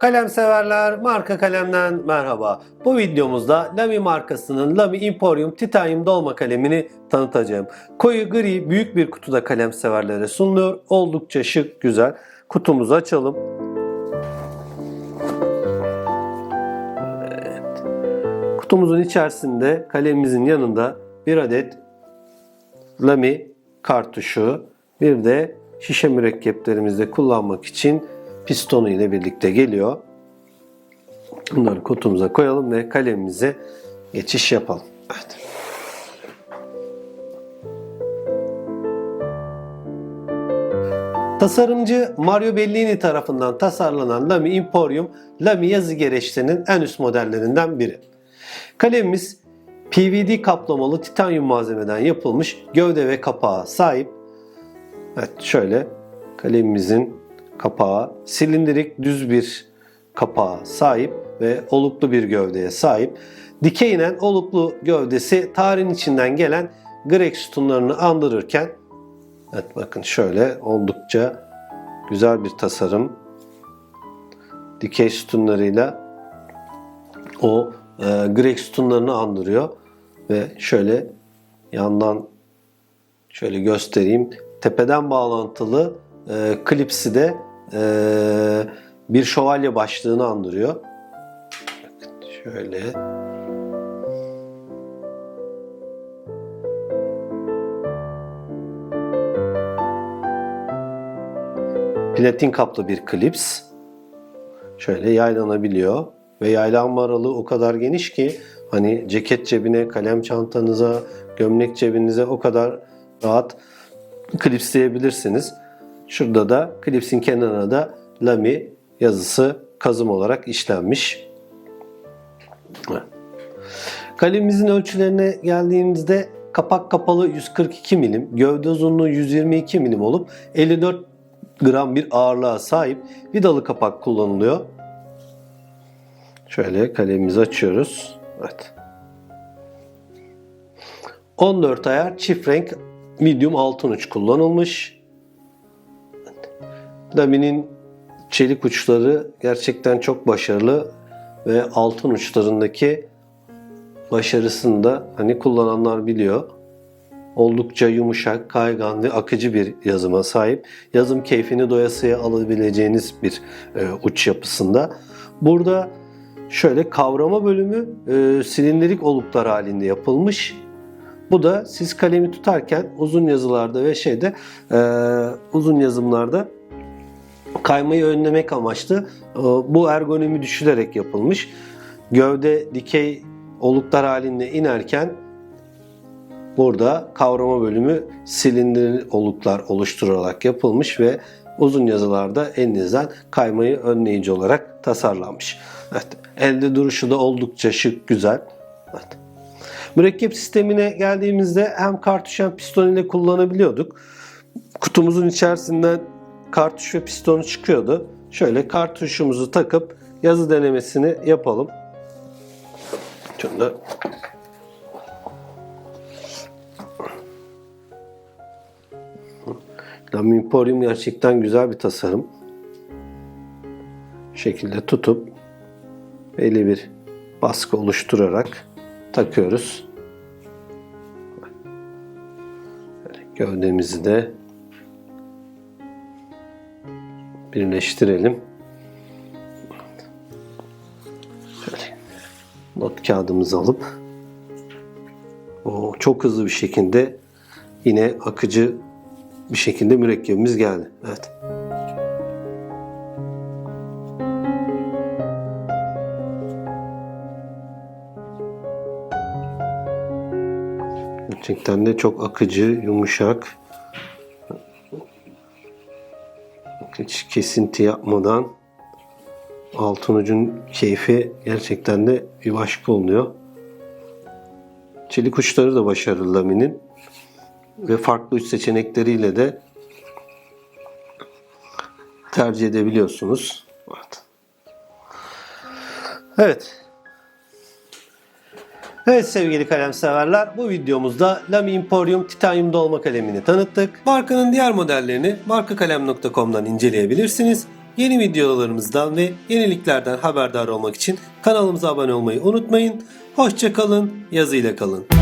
Kalem severler, marka kalemden merhaba. Bu videomuzda Lamy markasının Lamy Emporium Titanium dolma kalemini tanıtacağım. Koyu gri büyük bir kutuda kalem severlere sunuluyor. Oldukça şık, güzel. Kutumuzu açalım. Evet. Kutumuzun içerisinde kalemimizin yanında bir adet Lamy kartuşu, bir de şişe mürekkeplerimizde kullanmak için pistonu ile birlikte geliyor. Bunları kutumuza koyalım ve kalemimize geçiş yapalım. Evet. Tasarımcı Mario Bellini tarafından tasarlanan Lamy Emporium, Lamy yazı gereçlerinin en üst modellerinden biri. Kalemimiz PVD kaplamalı titanyum malzemeden yapılmış gövde ve kapağı sahip. Evet şöyle kalemimizin kapağı silindirik düz bir kapağı sahip ve oluklu bir gövdeye sahip. Dikey inen oluklu gövdesi tarihin içinden gelen Grek sütunlarını andırırken evet bakın şöyle oldukça güzel bir tasarım. Dikey sütunlarıyla o e, Grek sütunlarını andırıyor ve şöyle yandan şöyle göstereyim. Tepeden bağlantılı e, klipsi de e, bir şövalye başlığını andırıyor. Şöyle. Platin kaplı bir klips. Şöyle yaylanabiliyor ve yaylanma aralığı o kadar geniş ki hani ceket cebine, kalem çantanıza, gömlek cebinize o kadar rahat klipsleyebilirsiniz. Şurada da klipsin kenarına da Lamy yazısı kazım olarak işlenmiş. Kalemimizin ölçülerine geldiğimizde kapak kapalı 142 milim, gövde uzunluğu 122 milim olup 54 gram bir ağırlığa sahip vidalı kapak kullanılıyor. Şöyle kalemimizi açıyoruz. Evet. 14 ayar çift renk medium altın uç kullanılmış. Laminin çelik uçları gerçekten çok başarılı ve altın uçlarındaki başarısını da hani kullananlar biliyor. Oldukça yumuşak, kaygan ve akıcı bir yazıma sahip. Yazım keyfini doyasıya alabileceğiniz bir e, uç yapısında. Burada şöyle kavrama bölümü e, silindirik oluklar halinde yapılmış. Bu da siz kalemi tutarken uzun yazılarda ve şeyde e, uzun yazımlarda kaymayı önlemek amaçlı e, bu ergonomi düşülerek yapılmış. Gövde dikey oluklar halinde inerken burada kavrama bölümü silindir oluklar oluşturularak yapılmış ve uzun yazılarda elinizden kaymayı önleyici olarak tasarlanmış. Evet, elde duruşu da oldukça şık, güzel. Evet. Mürekkep sistemine geldiğimizde hem kartuş hem piston ile kullanabiliyorduk. Kutumuzun içerisinden kartuş ve pistonu çıkıyordu. Şöyle kartuşumuzu takıp yazı denemesini yapalım. Şunu da Lamy Emporium gerçekten güzel bir tasarım. Şekilde tutup belli bir baskı oluşturarak takıyoruz. Gövdemizi de birleştirelim. Şöyle not kağıdımızı alıp o çok hızlı bir şekilde yine akıcı bir şekilde mürekkebimiz geldi. Evet. Gerçekten de çok akıcı, yumuşak. Hiç kesinti yapmadan altın ucun keyfi gerçekten de bir başka oluyor. Çelik uçları da başarılı laminin ve farklı uç seçenekleriyle de tercih edebiliyorsunuz. Evet. Evet. Evet sevgili kalem severler bu videomuzda Lamy Emporium Titanium dolma kalemini tanıttık. Markanın diğer modellerini markakalem.com'dan inceleyebilirsiniz. Yeni videolarımızdan ve yeniliklerden haberdar olmak için kanalımıza abone olmayı unutmayın. Hoşçakalın, yazıyla kalın.